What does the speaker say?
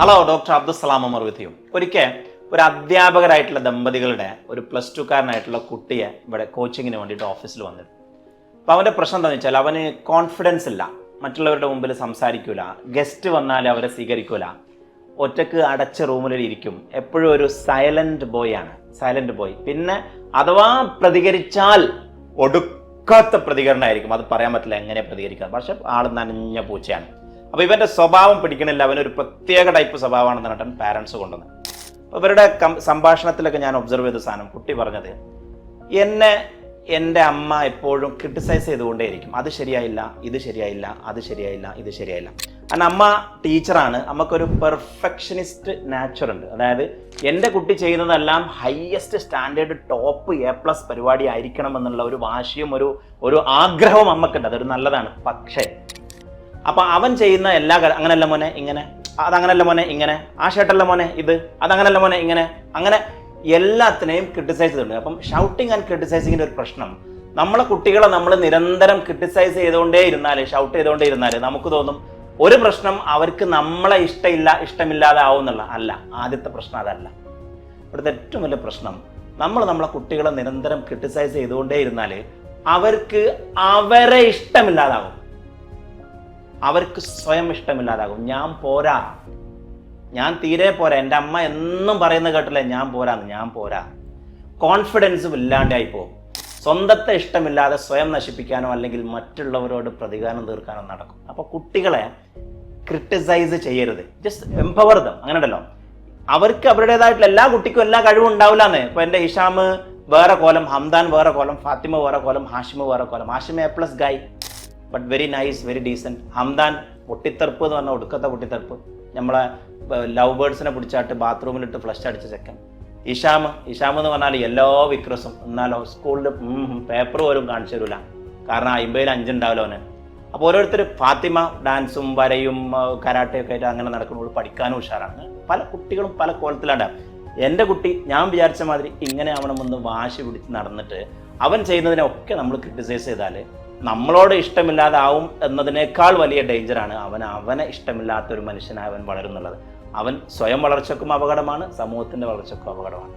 Hello doctor Abdussalam Amar വിധിയും ഒരിക്കൽ ഒരു അധ്യാപകരായിട്ടുള്ള ദമ്പതികളുടെ ഒരു പ്ലസ് ടുക്കാരനായിട്ടുള്ള കുട്ടിയെ ഇവിടെ കോച്ചിങ്ങിന് വേണ്ടിയിട്ട് ഓഫീസിൽ വന്നിരുന്നു. അപ്പോൾ അവന്റെ പ്രശ്നം എന്താണെന്ന് വെച്ചാൽ അവന് കോൺഫിഡൻസ് ഇല്ല. മറ്റുള്ളവരുടെ മുമ്പിൽ സംസാരിക്കൂല. ഗസ്റ്റ് വന്നാൽ അവരെ സ്വീകരിക്കൂല. ഒറ്റയ്ക്ക് അടച്ച റൂമിൽ ഇരിക്കും. എപ്പോഴും ഒരു സൈലന്റ് ബോയ് ആണ്. സൈലന്റ് ബോയ് പിന്നെ അഥവാ പ്രതികരിച്ചാൽ ഒടുക്കാത്ത പ്രതികരണമായിരിക്കും. അത് പറയാൻ പറ്റില്ല എങ്ങനെ പ്രതികരിക്കാം. പക്ഷെ ആൾ നനഞ്ഞ പൂച്ചയാണ്. അപ്പോൾ ഇവന്റെ സ്വഭാവം പിടിക്കണില്ല. അവനൊരു പ്രത്യേക ടൈപ്പ് സ്വഭാവമാണെന്ന് നടൻ പാരൻസ് കൊണ്ടുവന്നത്. അപ്പോൾ ഇവരുടെ സംഭാഷണത്തിലൊക്കെ ഞാൻ ഒബ്സർവ് ചെയ്ത സാധനം കുട്ടി പറഞ്ഞത്. എന്നെ എന്റെ അമ്മ എപ്പോഴും ക്രിട്ടിസൈസ് ചെയ്തുകൊണ്ടേയിരിക്കും. അത് ശരിയായില്ല ഇത് ശരിയായില്ല അത് ശരിയായില്ല ഇത് ശരിയായില്ല. കാരണം അമ്മ ടീച്ചറാണ് അമ്മക്കൊരു പെർഫെക്ഷനിസ്റ്റ് നാച്ചർ ഉണ്ട്. അതായത് എന്റെ കുട്ടി ചെയ്യുന്നതെല്ലാം highest standard top A plus പരിപാടി ആയിരിക്കണം എന്നുള്ള ഒരു വാശിയും ഒരു ഒരു ആഗ്രഹവും അമ്മക്കുണ്ട്. അതൊരു നല്ലതാണ്. പക്ഷേ അപ്പൊ അവൻ ചെയ്യുന്ന എല്ലാ അങ്ങനല്ല മോനെ ഇങ്ങനെ. അതങ്ങനല്ല മോനെ ഇങ്ങനെ. ആ ഷർട്ടല്ല മോനെ ഇത്. അതങ്ങനല്ല മോനെ ഇങ്ങനെ. അങ്ങനെ എല്ലാത്തിനെയും ക്രിട്ടിസൈസ് ചെയ്തിട്ടുണ്ട്. അപ്പം ഷൗട്ടിങ് ആൻഡ് ക്രിട്ടിസൈസിങ്ങിന്റെ ഒരു പ്രശ്നം. നമ്മളെ കുട്ടികളെ നമ്മൾ നിരന്തരം ക്രിട്ടിസൈസ് ചെയ്തുകൊണ്ടേ ഇരുന്നാൽ ഷൗട്ട് ചെയ്തുകൊണ്ടേ ഇരുന്നാൽ നമുക്ക് തോന്നും ഒരു പ്രശ്നം അവർക്ക് നമ്മളെ ഇഷ്ടമില്ല ഇഷ്ടമില്ലാതെ ആവുന്നുള്ള അല്ല. ആദ്യത്തെ പ്രശ്നം അതല്ല. ഇവിടുത്തെ ഏറ്റവും വലിയ പ്രശ്നം നമ്മൾ നമ്മളെ കുട്ടികളെ നിരന്തരം ക്രിട്ടിസൈസ് ചെയ്തുകൊണ്ടേ ഇരുന്നാൽ അവർക്ക് അവരെ ഇഷ്ടമില്ലാതാകും അവർക്ക് സ്വയം ഇഷ്ടമില്ലാതാകും. ഞാൻ പോരാ. ഞാൻ തീരെ പോരാ. എന്റെ അമ്മ എന്നും പറയുന്ന കേട്ടില്ലേ? ഞാൻ പോരാന്ന്. ഞാൻ പോരാ. കോൺഫിഡൻസും ഇല്ലാണ്ടായി പോകും. സ്വന്തത്തെ ഇഷ്ടമില്ലാതെ സ്വയം നശിപ്പിക്കാനോ അല്ലെങ്കിൽ മറ്റുള്ളവരോട് പ്രതികാരം തീർക്കാനോ നടക്കും. അപ്പോൾ കുട്ടികളെ ക്രിട്ടിസൈസ് ചെയ്യരുത്. ജസ്റ്റ് എംപവർ അങ്ങനെ ഉണ്ടല്ലോ. അവർക്ക് അവരുടേതായിട്ടുള്ള എല്ലാ കുട്ടിക്കും എല്ലാ കഴിവും ഉണ്ടാവില്ലാന്ന്. ഇപ്പൊ എന്റെ ഇഷാമ് വേറെ കോലം ഹംദാൻ വേറെ കോലം ഫാത്തിമ വേറെ കോലം ഹാഷിമ വേറെ കോലം. Hashima A plus guy but very nice very decent Hamdan പൊട്ടിത്തെറുപ്പ് എന്ന് പറഞ്ഞാൽ ഒടുക്കത്തെ പൊട്ടിത്തെറുപ്പ്. നമ്മളെ ലവ് ബേർഡ്സിനെ പിടിച്ചാട്ട് ബാത്റൂമിലിട്ട് ഫ്ലഷ് അടിച്ച ചെക്കൻ. ഇഷാം ഇഷാം എന്ന് പറഞ്ഞാൽ എല്ലാ വിക്രസും. എന്നാലോ സ്കൂളിൽ പേപ്പർ പോലും കാണിച്ചു തരില്ല കാരണം അമ്പതിൽ അഞ്ചുണ്ടാവില്ല അപ്പോൾ ഓരോരുത്തർ ഫാത്തിമ ഡാൻസും വരയും കരാട്ടയൊക്കെ ആയിട്ട് അങ്ങനെ നടക്കുന്നുള്ളൂ പഠിക്കാനും ഉഷാറാണ്. പല കുട്ടികളും പല കോലത്തിലാണ് എന്റെ കുട്ടി ഞാൻ വിചാരിച്ച മാതിരി ഇങ്ങനെ ആവണമെന്ന് വാശി പിടിച്ച് നടന്നിട്ട് അവൻ ചെയ്യുന്നതിനൊക്കെ നമ്മൾ ക്രിട്ടിസൈസ് ചെയ്താൽ നമ്മളോട് ഇഷ്ടമില്ലാതാവും എന്നതിനേക്കാൾ വലിയ ഡേഞ്ചറാണ് അവൻ അവനെ ഇഷ്ടമില്ലാത്ത ഒരു മനുഷ്യനായി അവൻ വളരുന്നുള്ളത്. അവൻ സ്വയം വളർച്ചക്കും അപകടമാണ് സമൂഹത്തിന്റെ വളർച്ചക്കും അപകടമാണ്.